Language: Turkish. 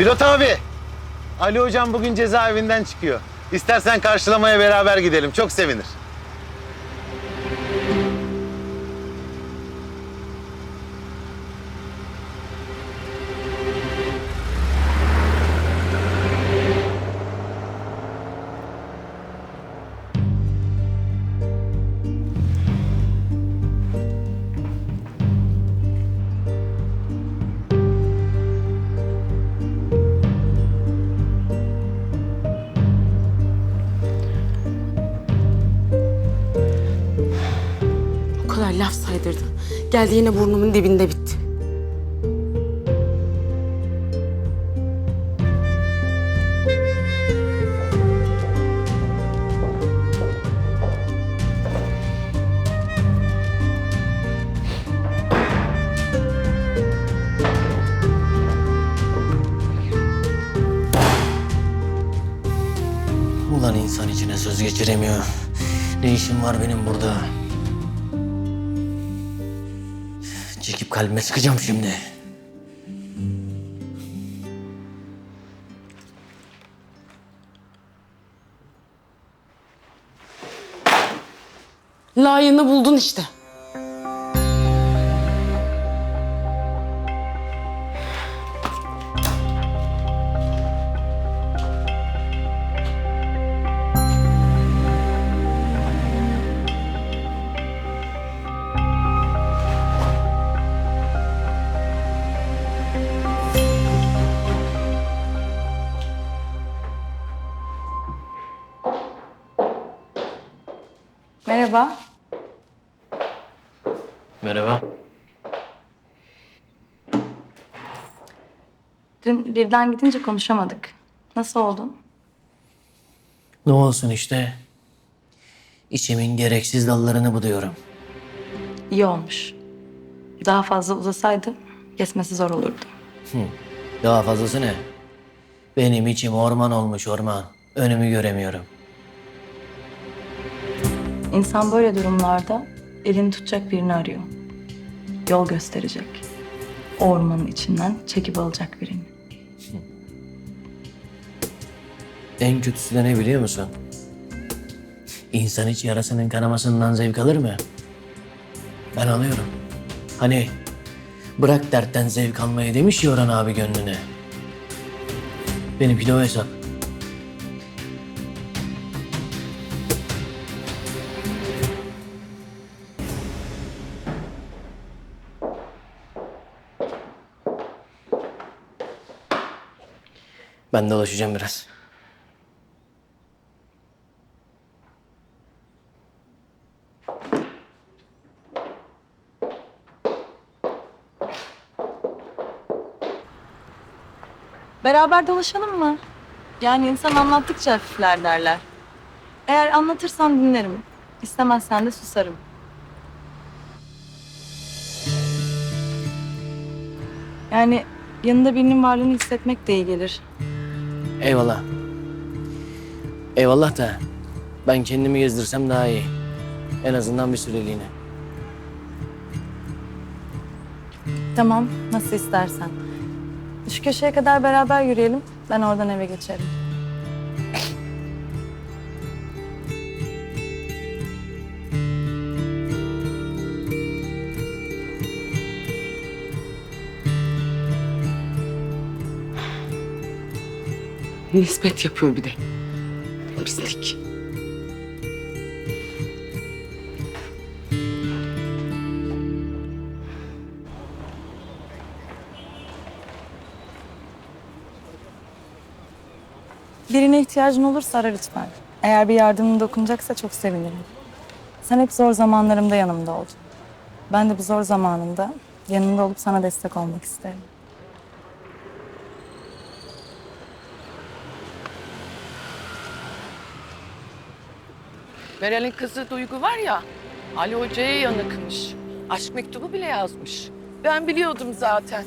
Pilot abi. Ali hocam bugün cezaevinden çıkıyor. İstersen karşılamaya beraber gidelim. Çok sevinir. Kadar laf saydırdı. Geldi yine burnumun dibinde bitti. Ulan insan içine söz geçiremiyor. Ne işim var benim burada? Çekip kalbime sıkacağım şimdi. Layığını buldun işte. Merhaba. Merhaba. Dün birden gidince konuşamadık. Nasıl oldun? Ne olsun işte. İçimin gereksiz dallarını buduyorum. İyi olmuş. Daha fazla uzasaydı kesmesi zor olurdu. Daha fazlası ne? Benim içim orman olmuş orman. Önümü göremiyorum. İnsan böyle durumlarda elini tutacak birini arıyor. Yol gösterecek. O ormanın içinden çekip alacak birini. En kötüsü de ne biliyor musun? İnsan hiç yarasının kanamasından zevk alır mı? Ben alıyorum. Hani bırak dertten zevk almayı demiş ya Orhan abi gönlüne. Benimki de o hesap. Ben dolaşacağım biraz. Beraber dolaşalım mı? Yani insan anlattıkça hafifler derler. Eğer anlatırsan dinlerim. İstemezsen de susarım. Yani yanında birinin varlığını hissetmek de iyi gelir. Eyvallah. Eyvallah da ben kendimi gezdirsem daha iyi. En azından bir süreliğine. Tamam, nasıl istersen. Şu köşeye kadar beraber yürüyelim. Ben oradan eve geçerim. Nispet yapıyor bir de. Pislik. Birine ihtiyacın olursa ara lütfen. Eğer bir yardımın dokunacaksa çok sevinirim. Sen hep zor zamanlarımda yanımda oldun. Ben de bu zor zamanında yanında olup sana destek olmak isterim. Meral'in kızı Duygu var ya, Ali Hoca'ya yanıkmış. Aşk mektubu bile yazmış. Ben biliyordum zaten.